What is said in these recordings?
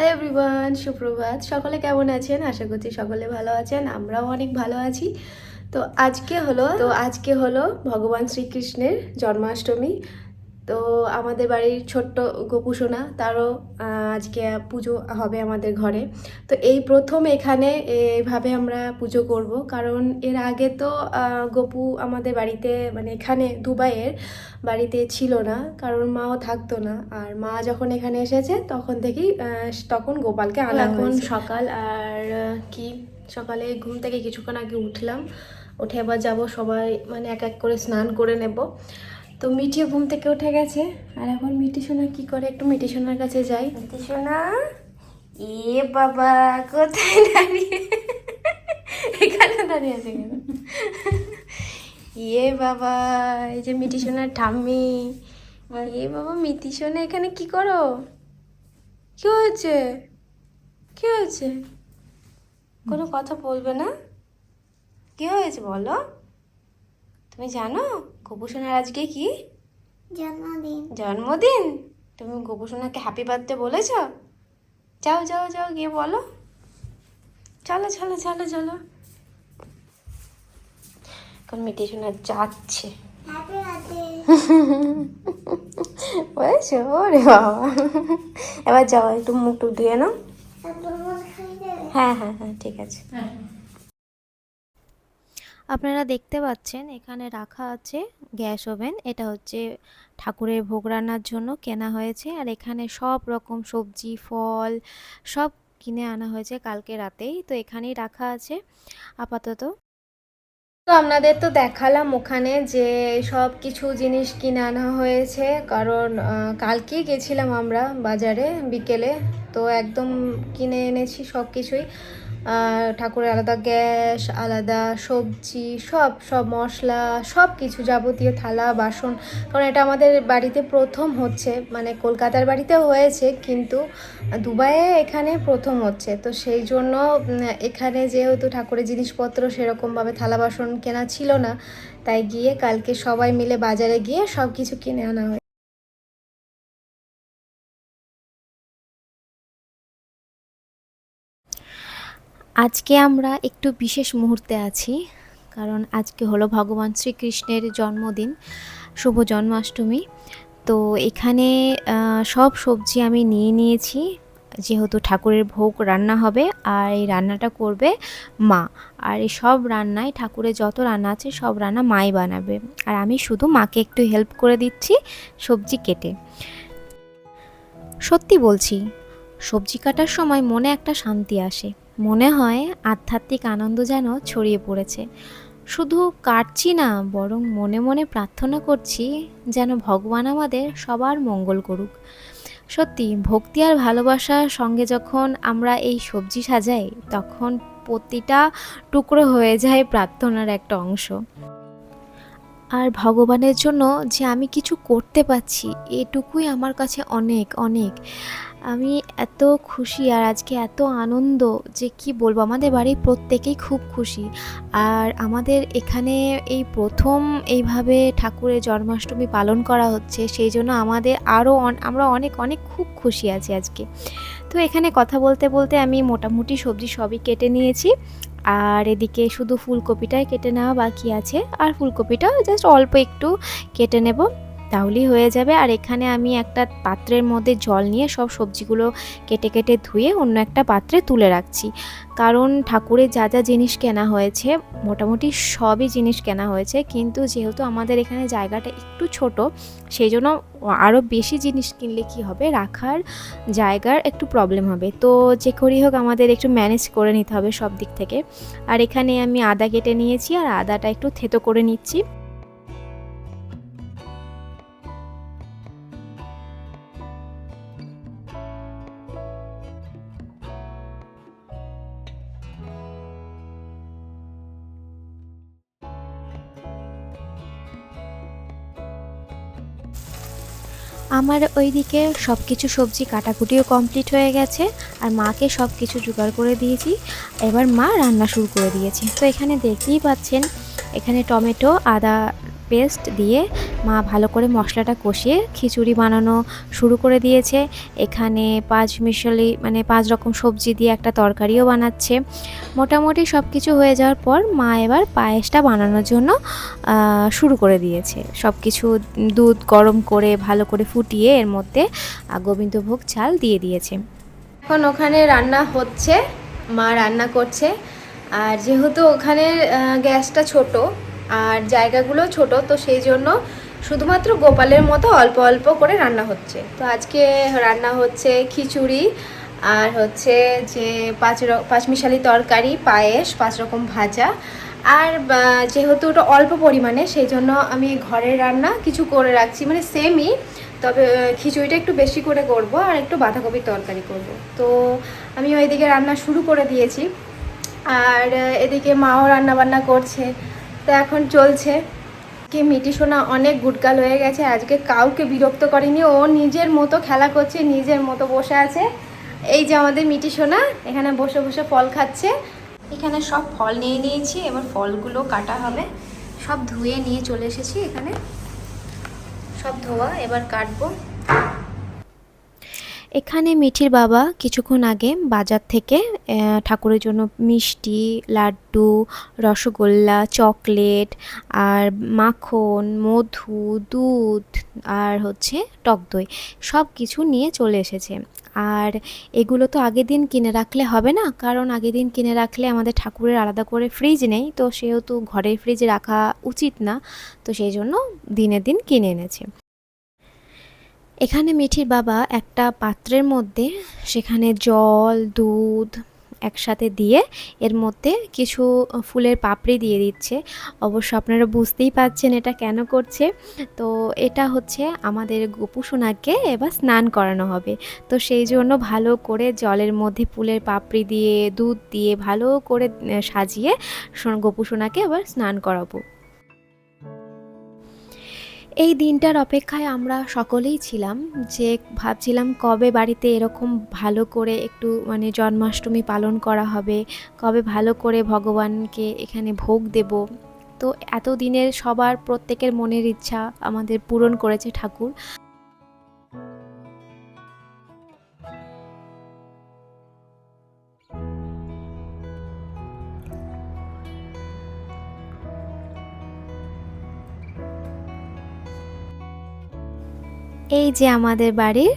Hello everyone সুপ্রভাত। সকলে কেমন আছেন? আশা করছি সকলে ভালো আছেন। আমরাও অনেক ভালো আছি। তো আজকে হলো, তো আজকে হলো ভগবান শ্রীকৃষ্ণের জন্মাষ্টমী। তো আমাদের বাড়ির ছোট্ট গোপুসোনা তারও আজকে পুজো হবে আমাদের ঘরে। তো এই প্রথম এখানে এভাবে আমরা পুজো করব কারণ এর আগে তো গপু আমাদের বাড়িতে মানে এখানে দুবাইয়ের বাড়িতে ছিল না কারণ মাও থাকতো না। আর মা যখন এখানে এসেছে তখন থেকেই তখন গোপালকে আনা এখন সকাল আর কি সকালে ঘুম থেকে কিছুক্ষণ আগে উঠলাম। উঠে আবার যাব সবাই মানে এক এক করে স্নান করে নেব। তো মিঠিও ঘুম থেকে উঠে গেছে আর এখন মিটি সোনা কি করে? একটু মিটি সোনার কাছে যাই। মিটি সোনা এ বাবা কোথায় দাঁড়িয়ে? এখানে দাঁড়িয়ে আছে কেন? ইয়ে বাবা এই যে মিটি সোনার ঠাম্মি। এ বাবা মিটি সোনা এখানে কি করো? কি হয়েছে? কি হয়েছে? কোনো কথা বলবে না। কি হয়েছে বলো? তুমি জানো গোপুসোনার আজকে কি? জন্মদিন। জন্মদিন? তুমি গোপুসোনাকে হ্যাপি বার্থডে বলেছ? যাও যাও যাও গিয়ে বলো। চলো চলো চলো চলো। এখন মিটি সোনা যাচ্ছে। বলেছ? ওরে বাবা। এবার যাও একটু মুখ টুক ধুয়ে নাও। তারপর খাই দেবে হ্যাঁ হ্যাঁ হ্যাঁ ঠিক আছে। আপনারা দেখতে পাচ্ছেন এখানে রাখা আছে গ্যাস ওভেন। এটা হচ্ছে ঠাকুরের ভোগ রান্নার জন্য কেনা হয়েছে। আর এখানে সব রকম সবজি, ফল সব কিনে আনা হয়েছে কালকে রাতেই। তো এখানেই রাখা আছে। আপাতত তো আপনাদের তো দেখালাম ওখানে যে সব কিছু জিনিস কিনে আনা হয়েছে। কারণ আহ, কালকেই গেছিলাম আমরা বাজারে বিকেলে। তো একদম কিনে এনেছি সব কিছুই। ঠাকুরের আলাদা গ্যাস আলাদা সবজি সব সব মশলা সব কিছু যাবতীয় থালা বাসন। কারণ এটা আমাদের বাড়িতে প্রথম হচ্ছে। মানে কলকাতার বাড়িতেও হয়েছে কিন্তু দুবাইয়ে এখানে প্রথম হচ্ছে। তো সেই জন্য এখানে যেহেতু ঠাকুরের জিনিসপত্র সেরকমভাবে থালা বাসন কেনা ছিল না, তাই গিয়ে কালকে সবাই মিলে বাজারে গিয়ে সব কিছু কিনে আনা হয় আজকে আমরা একটু বিশেষ মুহূর্তে আছি, কারণ আজকে হলো ভগবান শ্রীকৃষ্ণের জন্মদিন, শুভ জন্মাষ্টমী। তো এখানে সব সবজি আমি নিয়ে নিয়েছি। যেহেতু ঠাকুরের ভোগ রান্না হবে আর এই রান্নাটা করবে মা। আর এই সব রান্নায় ঠাকুরের যত রান্না আছে সব রান্না মাই বানাবে। আর আমি শুধু মাকে একটু হেল্প করে দিচ্ছি সবজি কেটে। সত্যি বলছি, সবজি কাটার সময় মনে একটা শান্তি আসে। মনে হয় আধ্যাত্মিক আনন্দ যেন ছড়িয়ে পড়েছে। শুধু কাটছি না, বরং মনে মনে প্রার্থনা করছি যেন ভগবান আমাদের সবার মঙ্গল করুক। সত্যি, ভক্তি আর ভালোবাসার সঙ্গে যখন আমরা এই সবজি সাজাই, তখন প্রতিটা টুকরো হয়ে যায় প্রার্থনার একটা অংশ। আর ভগবানের জন্য যে আমি কিছু করতে পারছি, এটুকুই আমার কাছে অনেক অনেক। আমি এত খুশি আর আজকে এত আনন্দ যে কি বলব, আমাদের বাড়ির প্রত্যেকেই খুব খুশি। আর আমাদের এখানে এই প্রথম এইভাবে ঠাকুরের জন্মাষ্টমী পালন করা হচ্ছে, সেই জন্য আমাদের আরও আমরা অনেক অনেক খুব খুশি আছি আজকে। তো এখানে কথা বলতে বলতে আমি মোটামুটি সবজি সবই কেটে নিয়েছি। আর এদিকে শুধু ফুলকপিটাই কেটে নেওয়া বাকি আছে। আর ফুলকপিটা জাস্ট অল্প একটু কেটে নেব। তাহলেই হয়ে যাবে। আর এখানে আমি একটা পাত্রের মধ্যে জল নিয়ে সব সবজিগুলো কেটে কেটে ধুয়ে অন্য একটা পাত্রে তুলে রাখছি। কারণ ঠাকুরের যা যা জিনিস কেনা হয়েছে, মোটামুটি সবই জিনিস কেনা হয়েছে। কিন্তু যেহেতু আমাদের এখানে জায়গাটা একটু ছোট সেই জন্য আরও বেশি জিনিস কিনলে কি হবে? রাখার জায়গার একটু প্রবলেম হবে। তো যে করেই হোক আমাদের একটু ম্যানেজ করে নিতে হবে সব দিক থেকে। আর এখানে আমি আদা কেটে নিয়েছি, আর আদাটা একটু থেতো করে নিচ্ছি। আমার ওইদিকে সব কিছু সবজি কাটাকুটিও কমপ্লিট হয়ে গেছে আর মাকে সব কিছু জোগাড় করে দিয়েছি। এবার মা রান্না শুরু করে দিয়েছে। তো এখানে দেখতেই পাচ্ছেন, এখানে টমেটো, আদা পেস্ট দিয়ে মা ভালো করে মশলাটা কষিয়ে খিচুড়ি বানানো শুরু করে দিয়েছে। এখানে পাঁচ মিশালি মানে পাঁচ রকম সবজি দিয়ে একটা তরকারিও বানাচ্ছে। মোটামুটি সব কিছু হয়ে যাওয়ার পর মা এবার পায়েসটা বানানোর জন্য শুরু করে দিয়েছে। সব কিছু দুধ গরম করে ভালো করে ফুটিয়ে এর মধ্যে গোবিন্দভোগ চাল দিয়ে দিয়েছে। এখন ওখানে রান্না হচ্ছে, মা রান্না করছে। আর যেহেতু ওখানে গ্যাসটা ছোট আর জায়গাগুলো ছোট, তো সেই জন্য শুধুমাত্র গোপালের মতো অল্প অল্প করে রান্না হচ্ছে। তো আজকে রান্না হচ্ছে খিচুড়ি আর হচ্ছে যে পাঁচ পাঁচমিশালি তরকারি, পায়েস, পাঁচ রকম ভাজা। আর যেহেতু ওটা অল্প পরিমাণে, সেই জন্য আমি ঘরের রান্না কিছু করে রাখছি মানে সেমই তবে খিচুড়িটা একটু বেশি করে করব আর একটু বাঁধাকপির তরকারি করব। তো আমি ওইদিকে রান্না শুরু করে দিয়েছি। আর এদিকে মাও রান্না বান্না করছে। তো এখন চলছে। কি মিটি সোনা অনেক গুটকাল হয়ে গেছে, আজকে কাউকে বিরক্ত করেনি, ও নিজের মতো খেলা করছে, নিজের মতো বসে আছে। এই যে আমাদের মিটি সোনা, এখানে বসে বসে ফল খাচ্ছে। এখানে সব ফল নিয়ে নিয়েছি, এবার ফলগুলো কাটা হবে। সব ধুয়ে নিয়ে চলে এসেছি এখানে। সব ধোয়া, এবার কাটবো। এখানে মিঠির বাবা কিছুক্ষণ আগে বাজার থেকে ঠাকুরের জন্য মিষ্টি, লাড্ডু, রসগোল্লা, চকলেট আর মাখন, মধু, দুধ আর হচ্ছে টক দই সব কিছু নিয়ে চলে এসেছে। আর এগুলো তো আগের দিন কিনে রাখলে হবে না, কারণ আগের দিন কিনে রাখলে আমাদের ঠাকুরের আলাদা করে ফ্রিজ নেই, তো সেহেতু ঘরের ফ্রিজে রাখা উচিত না, তো সেই জন্য দিনের দিন কিনে এনেছে। এখানে মিঠির বাবা একটা পাত্রের মধ্যে সেখানে জল, দুধ একসাথে দিয়ে এর মধ্যে কিছু ফুলের পাপড়ি দিয়ে দিচ্ছে। অবশ্য আপনারা বুঝতেই পাচ্ছেন এটা কেন করছে। তো এটা হচ্ছে আমাদের গোপু সোনাকে এবার স্নান করানো হবে। তো সেই জন্য ভালো করে জলের মধ্যে ফুলের পাপড়ি দিয়ে, দুধ দিয়ে ভালো করে সাজিয়ে গোপু সোনাকে এবার স্নান করাবো। এই দিনটার অপেক্ষায় আমরা সকলেই ছিলাম যে ভাবছিলাম কবে বাড়িতে এরকম ভালো করে একটু মানে জন্মাষ্টমী পালন করা হবে, কবে ভালো করে ভগবানকে এখানে ভোগ দেব। তো এতদিনের সবার প্রত্যেকের মনের ইচ্ছা আমাদের পূরণ করেছে ঠাকুর। এই যে আমাদের বাড়ির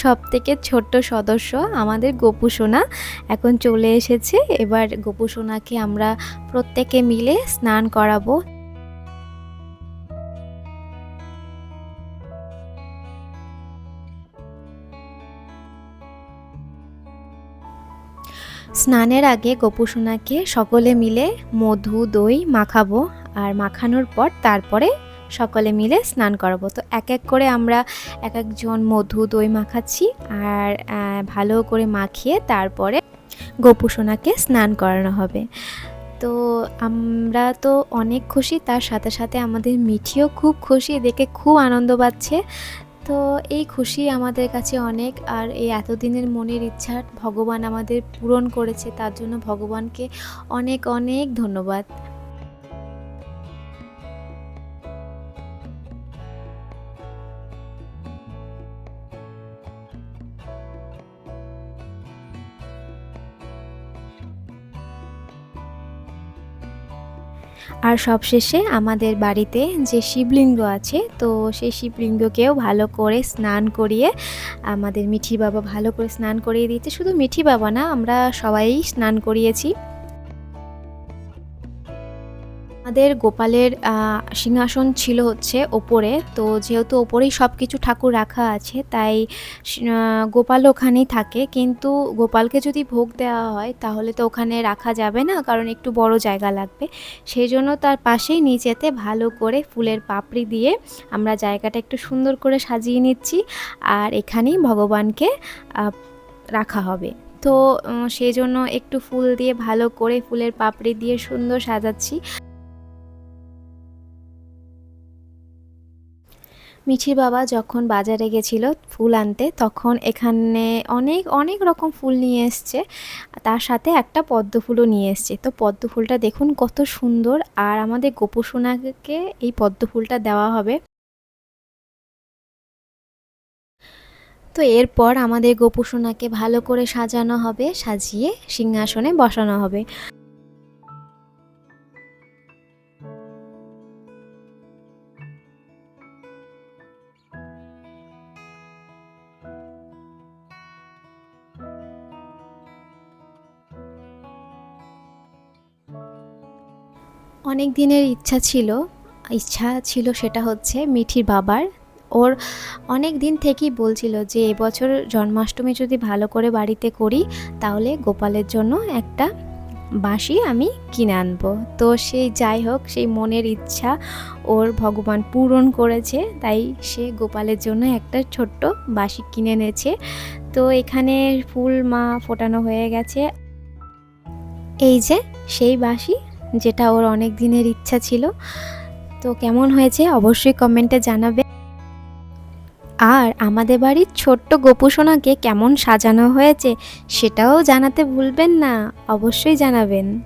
সব থেকে ছোট্ট সদস্য আমাদের গোপু সোনা এখন চলে এসেছে। এবার গোপু সোনাকে আমরা প্রত্যেকে মিলে স্নান করাবো। স্নানের আগে গোপু সোনাকে সকলে মিলে মধু, দই মাখাবো। আর মাখানোর পর তারপরে সকলে মিলে স্নান করাবো। তো এক এক করে আমরা এক একজন মধু দই মাখাচ্ছি আর ভালো করে মাখিয়ে তারপরে গোপু সোনাকে স্নান করানো হবে। তো আমরা তো অনেক খুশি, তার সাথে সাথে আমাদের মিঠিও খুব খুশি, দেখে খুব আনন্দ পাচ্ছে। তো এই খুশি আমাদের কাছে অনেক, আর এই এতদিনের মনের ইচ্ছা ভগবান আমাদের পূরণ করেছে, তার জন্য ভগবানকে অনেক অনেক ধন্যবাদ। আর সবশেষে আমাদের বাড়িতে যে শিবলিঙ্গ আছে, তো সেই শিবলিঙ্গকেও ভালো করে স্নান করিয়ে আমাদের মিঠি বাবা ভালো করে স্নান করিয়ে দিয়েছে। শুধু মিঠি বাবা না, আমরা সবাই স্নান করিয়েছি। আমাদের গোপালের সিংহাসন ছিল হচ্ছে ওপরে। তো যেহেতু ওপরেই সব কিছু ঠাকুর রাখা আছে, তাই গোপাল ওখানেই থাকে। কিন্তু গোপালকে যদি ভোগ দেওয়া হয়, তাহলে তো ওখানে রাখা যাবে না, কারণ একটু বড় জায়গা লাগবে। সেই জন্য তার পাশেই নিচেতে ভালো করে ফুলের পাপড়ি দিয়ে আমরা জায়গাটা একটু সুন্দর করে সাজিয়ে নিচ্ছি। আর এখানেই ভগবানকে রাখা হবে। তো সেই জন্য একটু ফুল দিয়ে ভালো করে ফুলের পাপড়ি দিয়ে সুন্দর সাজাচ্ছি। মিঠির বাবা যখন বাজারে গেছিল ফুল আনতে, তখন এখানে অনেক অনেক রকম ফুল নিয়ে এসছে। তার সাথে একটা পদ্ম ফুলও নিয়ে এসছে। তো পদ্ম ফুলটা দেখুন কত সুন্দর। আর আমাদের গোপুসোনাকে এই পদ্ম ফুলটা দেওয়া হবে। তো এরপর আমাদের গোপুসোনাকে ভালো করে সাজানো হবে, সাজিয়ে সিংহাসনে বসানো হবে। অনেক দিনের ইচ্ছা ছিল ইচ্ছা ছিল সেটা হচ্ছে মিঠির বাবার। ওর অনেক দিন থেকেই বলছিল যে, এবছর জন্মাষ্টমী যদি ভালো করে বাড়িতে করি, তাহলে গোপালের জন্য একটা বাঁশি আমি কিনে আনব। তো সেই যাই হোক, সেই মনের ইচ্ছা ওর ভগবান পূরণ করেছে, তাই সে গোপালের জন্য একটা ছোট্ট বাঁশি কিনে এনেছে। তো এখানে ফুল মা ফোটানো হয়ে গেছে। এই যে, সেই বাঁশি যেটা ওর অনেক দিনের ইচ্ছা ছিল। তো কেমন হয়েছে অবশ্যই কমেন্টে জানাবে। আর আমাদের বাড়ির ছোট্ট গোপুসোনাকে কেমন সাজানো হয়েছে সেটাও জানাতে ভুলবেন না, অবশ্যই জানাবেন।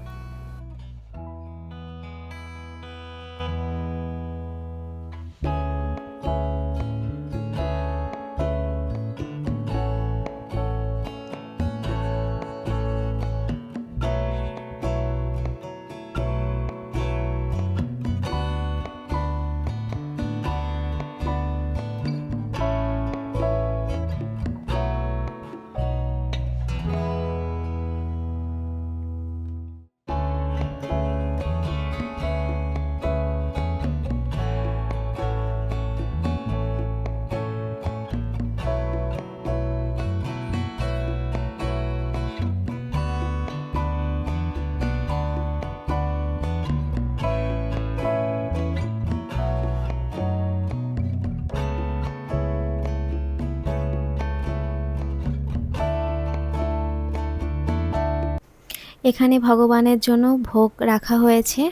এখানে ভগবানের জন্য ভোগ রাখা হয়েছে।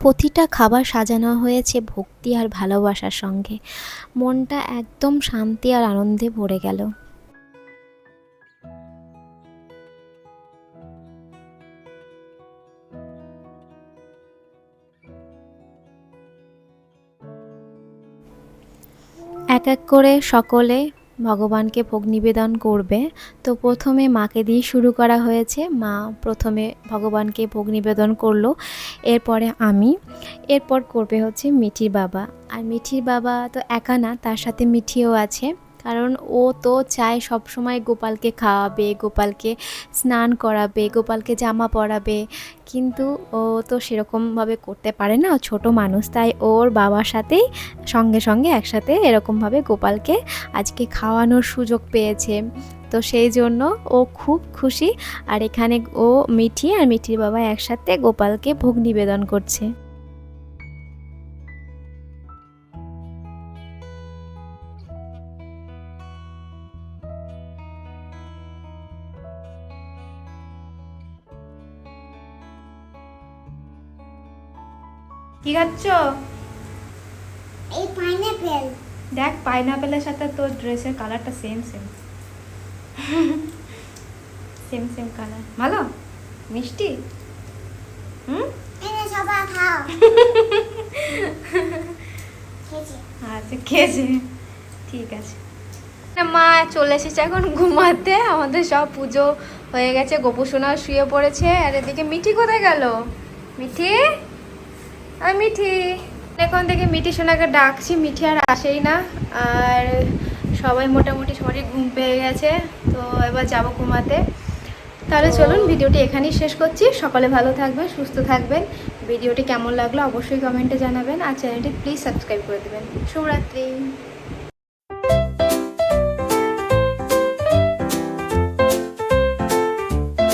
প্রতিটা খাবার সাজানো হয়েছে ভক্তি আর ভালোবাসার সঙ্গে। মনটা একদম শান্তি আর আনন্দে ভরে গেল। এক এক করে সকলে ভগবানকে ভোগ নিবেদন করবে। তো প্রথমে মাকে দিয়ে শুরু করা হয়েছে। মা প্রথমে ভগবানকে ভোগ নিবেদন করল। এরপরে আমি। এরপর করবে হচ্ছে মিঠির বাবা। আর মিঠির বাবা তো একা না, তার সাথে মিঠিও আছে। কারণ ও তো চায় সব সময় গোপালকে খাওয়াবে, গোপালকে স্নান করাবে, গোপালকে জামা পরাবে। কিন্তু ও তো সেরকমভাবে করতে পারে না ছোট মানুষ। তাই ওর বাবার সাথেই সঙ্গে সঙ্গে একসাথে এরকমভাবে গোপালকে আজকে খাওয়ানোর সুযোগ পেয়েছে। তো সেই জন্য ও খুব খুশি। আর এখানে ও মিঠি আর মিঠির বাবা একসাথে গোপালকে ভোগ নিবেদন করছে। কি খাচ্ছ? এই পাইনাপেল দেখ পাইনাপেলের সাথে তোর ড্রেসের কালারটা same same same same colour ভালো? মিষ্টি? হুম? সবাই খাও। আচ্ছা খেয়েছে। ঠিক আছে। মা চলে এসেছে এখন ঘুমাতে। আমাদের সব পুজো হয়ে গেছে। গোপুসোনা শুয়ে পড়েছে। আর এদিকে মিঠি কোথায় গেল? মিঠি? আর মিঠি এখন থেকে মিঠি সোনাকে ডাকছি মিঠি আর আসেই না। আর সবাই মোটামুটি সবারই ঘুম পেয়ে গেছে তো এবার যাব ঘুমাতে। তাহলে চলুন ভিডিওটি এখানেই শেষ করছি। সকালে ভালো থাকবেন সুস্থ থাকবেন। ভিডিওটি কেমন লাগল অবশ্যই কমেন্টে জানাবেন আর চ্যানেলটি প্লিজ সাবস্ক্রাইব করে দেবেন। শুভরাত্রি।